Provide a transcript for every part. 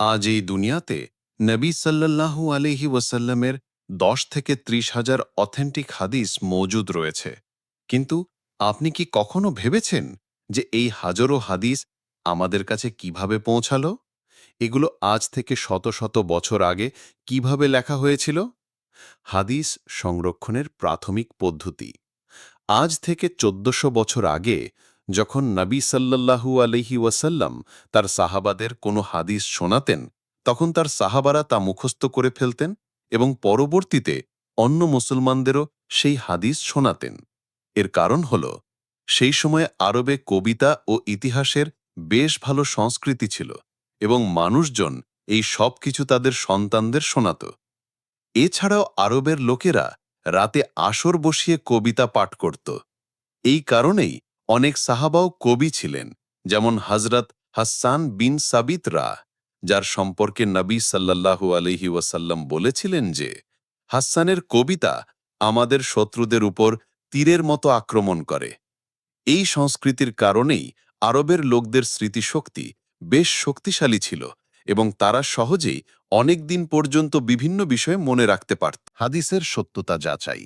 আজ এই দুনিয়াতে নবী সাল্লাল্লাহু আলহি ওয়াসাল্লামের দশ থেকে ত্রিশ হাজার অথেন্টিক হাদিস মজুদ রয়েছে। কিন্তু আপনি কি কখনো ভেবেছেন যে এই হাজারো হাদিস আমাদের কাছে কীভাবে পৌঁছালো? এগুলো আজ থেকে শত শত বছর আগে কীভাবে লেখা হয়েছিল? হাদিস সংরক্ষণের প্রাথমিক পদ্ধতি। আজ থেকে চোদ্দশো বছর আগে যখন নবী সাল্লাল্লাহু আলহি ওয়াসাল্লাম তার সাহাবাদের কোনো হাদিস শোনাতেন, তখন তার সাহাবারা তা মুখস্থ করে ফেলতেন এবং পরবর্তীতে অন্য মুসলমানদেরও সেই হাদিস শোনাতেন। এর কারণ হল, সেই সময়ে আরবে কবিতা ও ইতিহাসের বেশ ভালো সংস্কৃতি ছিল এবং মানুষজন এই সব কিছু তাদের সন্তানদের শোনাত। এছাড়াও আরবের লোকেরা রাতে আসর বসিয়ে কবিতা পাঠ করত। এই কারণেই অনেক সাহাবাও কবি ছিলেন, যেমন হজরত হাসান বিন সাবিত রা যার সম্পর্কে নবী সাল্লাল্লাহু আলহি ওয়াসাল্লাম বলেছিলেন যে, হাসানের কবিতা আমাদের শত্রুদের উপর তীরের মতো আক্রমণ করে। এই সংস্কৃতির কারণেই আরবের লোকদের স্মৃতিশক্তি বেশ শক্তিশালী ছিল এবং তারা সহজেই অনেক দিন পর্যন্ত বিভিন্ন বিষয়ে মনে রাখতে পারত। হাদিসের সত্যতা যাচাই।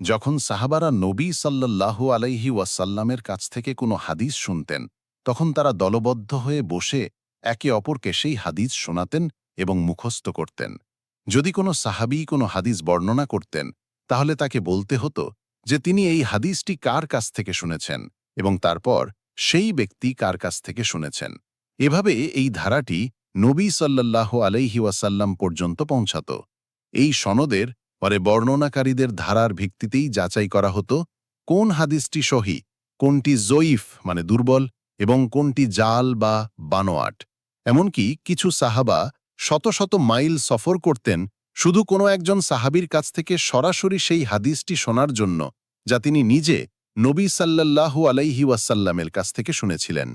যখন সাহাবারা নবী সাল্লাল্লাহু আলাইহি ওয়াসাল্লামের কাছ থেকে কোনো হাদিস শুনতেন, তখন তারা দলবদ্ধ হয়ে বসে একে অপরকে সেই হাদিস শোনাতেন এবং মুখস্থ করতেন। যদি কোনো সাহাবী কোনো হাদিস বর্ণনা করতেন, তাহলে তাকে বলতে হতো যে তিনি এই হাদিসটি কার কাছ থেকে শুনেছেন এবং তারপর সেই ব্যক্তি কার কাছ থেকে শুনেছেন। এভাবে এই ধারাটি নবী সাল্লাল্লাহ আলাইহি ওয়াসাল্লাম পর্যন্ত পৌঁছাত। এই সনদের পরে বর্ণনাকারীদের ধারার ভিত্তিতেই যাচাই করা হতো কোন হাদিসটি সহি, কোনটি জয়ীফ মানে দুর্বল এবং কোনটি জাল বা বানোয়াট। এমনকি কিছু সাহাবা শত শত মাইল সফর করতেন শুধু কোনো একজন সাহাবির কাছ থেকে সরাসরি সেই হাদিসটি শোনার জন্য, যা তিনি নিজে নবী সাল্লাল্লাহু আলাইহি ওয়াসাল্লামের কাছ থেকে শুনেছিলেন।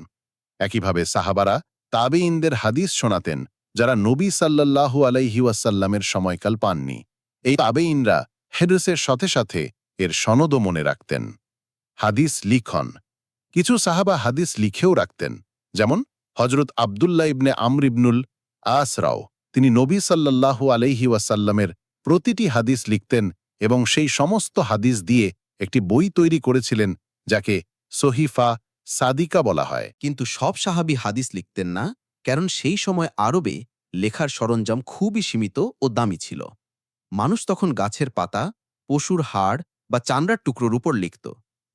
একইভাবে সাহাবারা তাবে তাবেইনদের হাদিস শোনাতেন যারা নবী সাল্লাল্লাহু আলাইহি ওয়াসাল্লামের সময়কাল পাননি। এই তাবেইনরা হেডুসের সাথে সাথে এর সনদও মনে রাখতেন। হাদিস লিখন। কিছু সাহাবা হাদিস লিখেও রাখতেন, যেমন হজরত আবদুল্লাহ ইবনে আমর ইবনুল আসরাও তিনি নবী সাল্লাল্লাহু আলাইহি ওয়াসাল্লামের প্রতিটি হাদিস লিখতেন এবং সেই সমস্ত হাদিস দিয়ে একটি বই তৈরি করেছিলেন, যাকে সহিফা সাদিকা বলা হয়। কিন্তু সব সাহাবি হাদিস লিখতেন না, কারণ সেই সময় আরবে লেখার সরঞ্জাম খুবই সীমিত ও দামি ছিল। মানুষ তখন গাছের পাতা, পশুর হাড় বা চামড়ার টুকরোর উপর লিখত।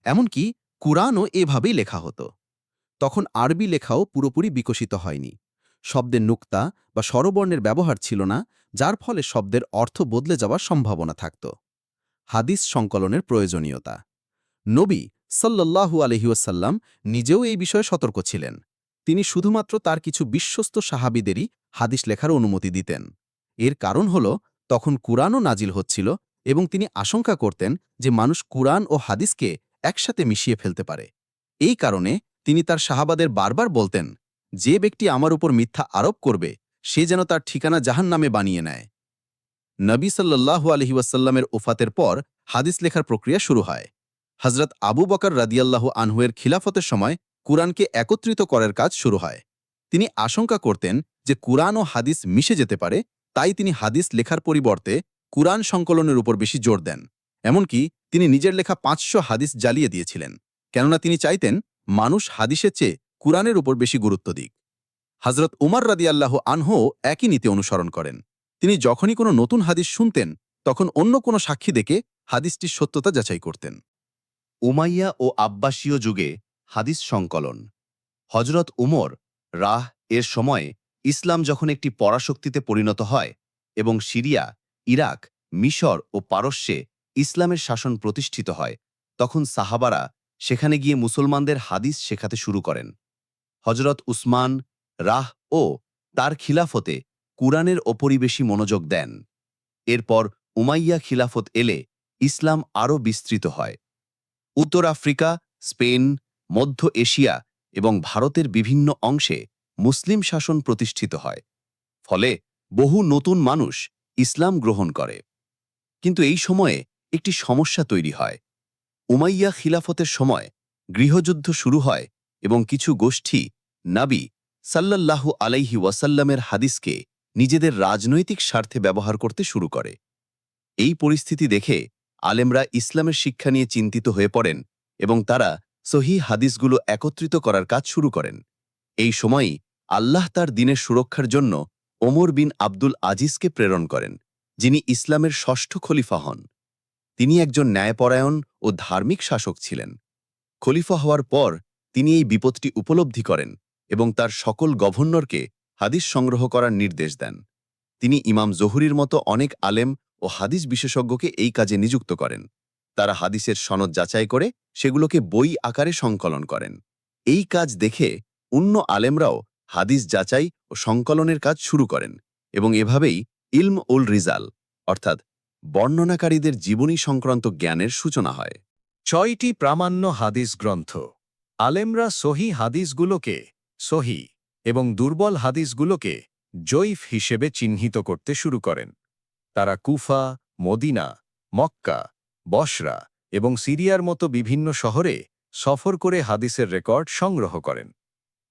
এমনকি কুরআনও এভাবেই লেখা হতো। তখন আরবি লেখাও পুরোপুরি বিকশিত হয়নি। শব্দের নুক্তা বা স্বরবর্ণের ব্যবহার ছিল না, যার ফলে শব্দের অর্থ বদলে যাওয়ার সম্ভাবনা থাকত। হাদিস সংকলনের প্রয়োজনীয়তা। নবী সাল্লাল্লাহু আলহিউসাল্লাম নিজেও এই বিষয়ে সতর্ক ছিলেন। তিনি শুধুমাত্র তার কিছু বিশ্বস্ত সাহাবিদেরই হাদিস লেখার অনুমতি দিতেন। এর কারণ হল তখন কুরআনও নাজিল হচ্ছিল এবং তিনি আশঙ্কা করতেন যে মানুষ কুরআন ও হাদিসকে একসাথে মিশিয়ে ফেলতে পারে। এই কারণে তিনি তার শাহাবাদের বারবার বলতেন, যে ব্যক্তি আমার উপর মিথ্যা আরোপ করবে, সে যেন তার ঠিকানা জাহান নামে বানিয়ে নেয়। নবী সাল্লাল্লাহু আলহিউসাল্লামের ওফাতের পর হাদিস লেখার প্রক্রিয়া শুরু হয়। হজরত আবু বকর রাদিয়াল্লাহু আনহুয়ের খিলাফতের সময় কুরআনকে একত্রিত করার কাজ শুরু হয়। তিনি আশঙ্কা করতেন যে কুরআন ও হাদিস মিশে যেতে পারে তাই তিনি হাদিস লেখার পরিবর্তে কুরআন সংকলনের উপর বেশি জোর দেন। এমনকি তিনি নিজের লেখা পাঁচশো হাদিস জ্বালিয়ে দিয়েছিলেন, কেননা তিনি চাইতেন মানুষ হাদিসের চেয়ে কুরআনের উপর বেশি গুরুত্ব দিক। হজরত উমার রাদিয়াল্লাহ আনহো একই নীতি অনুসরণ করেন। তিনি যখনই কোনো নতুন হাদিস শুনতেন, তখন অন্য কোনো সাক্ষী দেখে হাদিসটির সত্যতা যাচাই করতেন। উমাইয়া ও আব্বাসীয় যুগে হাদিস সংকলন। হজরত উমর রাহ এর সময়ে ইসলাম যখন একটি পরাশক্তিতে পরিণত হয় এবং সিরিয়া, ইরাক, মিশর ও পারস্যে ইসলামের শাসন প্রতিষ্ঠিত হয়, তখন সাহাবারা সেখানে গিয়ে মুসলমানদের হাদিস শেখাতে শুরু করেন। হজরত উসমান, রাহ ও তার খিলাফতে কুরআনের ওপরই বেশি মনোযোগ দেন। এরপর উমাইয়া খিলাফত এলে ইসলাম আরও বিস্তৃত হয়। উত্তর আফ্রিকা, স্পেন, মধ্য এশিয়া এবং ভারতের বিভিন্ন অংশে মুসলিম শাসন প্রতিষ্ঠিত হয়। ফলে বহু নতুন মানুষ ইসলাম গ্রহণ করে। কিন্তু এই সময়ে একটি সমস্যা তৈরি হয়। উমাইয়া খিলাফতের সময় গৃহযুদ্ধ শুরু হয় এবং কিছু গোষ্ঠী নাবি সাল্লাল্লাহু আলাইহি ওয়াসাল্লামের হাদিসকে নিজেদের রাজনৈতিক স্বার্থে ব্যবহার করতে শুরু করে। এই পরিস্থিতি দেখে আলেমরা ইসলামের শিক্ষা নিয়ে চিন্তিত হয়ে পড়েন এবং তারা সহি হাদিসগুলো একত্রিত করার কাজ শুরু করেন। এই সময়ই আল্লাহ তার দিনের সুরক্ষার জন্য ওমর বিন আব্দুল আজিজকে প্রেরণ করেন, যিনি ইসলামের ষষ্ঠ খলিফা হন। তিনি একজন ন্যায়পরায়ণ ও ধার্মিক শাসক ছিলেন। খলিফা হওয়ার পর তিনি এই বিপদটি উপলব্ধি করেন এবং তার সকল গভর্নরকে হাদিস সংগ্রহ করার নির্দেশ দেন। তিনি ইমাম জহুরির মতো অনেক আলেম ও হাদিস বিশেষজ্ঞকে এই কাজে নিযুক্ত করেন। তারা হাদিসের সনদ যাচাই করে সেগুলোকে বই আকারে সংকলন করেন। এই কাজ দেখে অন্য আলেমরাও হাদিস যাচাই ও সংকলনের কাজ শুরু করেন এবং এভাবেই ইলম উল রিজাল, অর্থাৎ বর্ণনাকারীদের জীবনী সংক্রান্ত জ্ঞানের সূচনা হয়। ছয়টি প্রামাণ্য হাদিস গ্রন্থ। আলেমরা সহি হাদিসগুলোকে সহি এবং দুর্বল হাদিসগুলোকে জৈফ হিসেবে চিহ্নিত করতে শুরু করেন। তারা কুফা, মদিনা, মক্কা, বসরা এবং সিরিয়ার মতো বিভিন্ন শহরে সফর করে হাদিসের রেকর্ড সংগ্রহ করেন।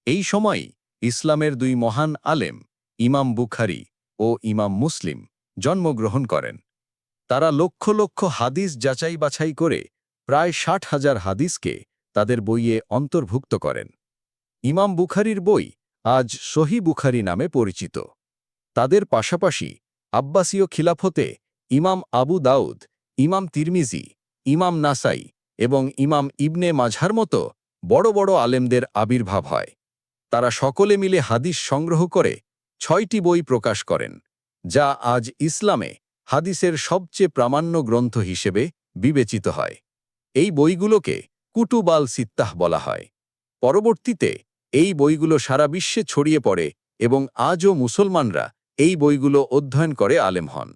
এই সময়ই ইসলামের দুই মহান আলেম, ইমাম বুখারি ও ইমাম মুসলিম, জন্মগ্রহণ করেন। তারা লক্ষ লক্ষ হাদিস যাচাই বাছাই করে প্রায় ষাট হাজার হাদিসকে তাদের বইয়ে অন্তর্ভুক্ত করেন। ইমাম বুখারির বই আজ সহি বুখারি নামে পরিচিত। তাদের পাশাপাশি আব্বাসীয় খিলাফতে ইমাম আবু দাউদ, ইমাম তিরমিজি, ইমাম নাসাই এবং ইমাম ইবনে মাঝার মতো বড় বড় আলেমদের আবির্ভাব হয়। তারা সকলে মিলে হাদিস সংগ্রহ করে ছয়টি বই প্রকাশ করেন, যা আজ ইসলামে হাদিসের সবচেয়ে প্রামাণ্য গ্রন্থ হিসেবে বিবেচিত হয়। এই বইগুলোকে কুটুবাল সিত্তাহ বলা হয়। পরবর্তীতে এই বইগুলো সারা বিশ্বে ছড়িয়ে পড়ে এবং আজও মুসলমানরা এই বইগুলো অধ্যয়ন করে আলেম হন।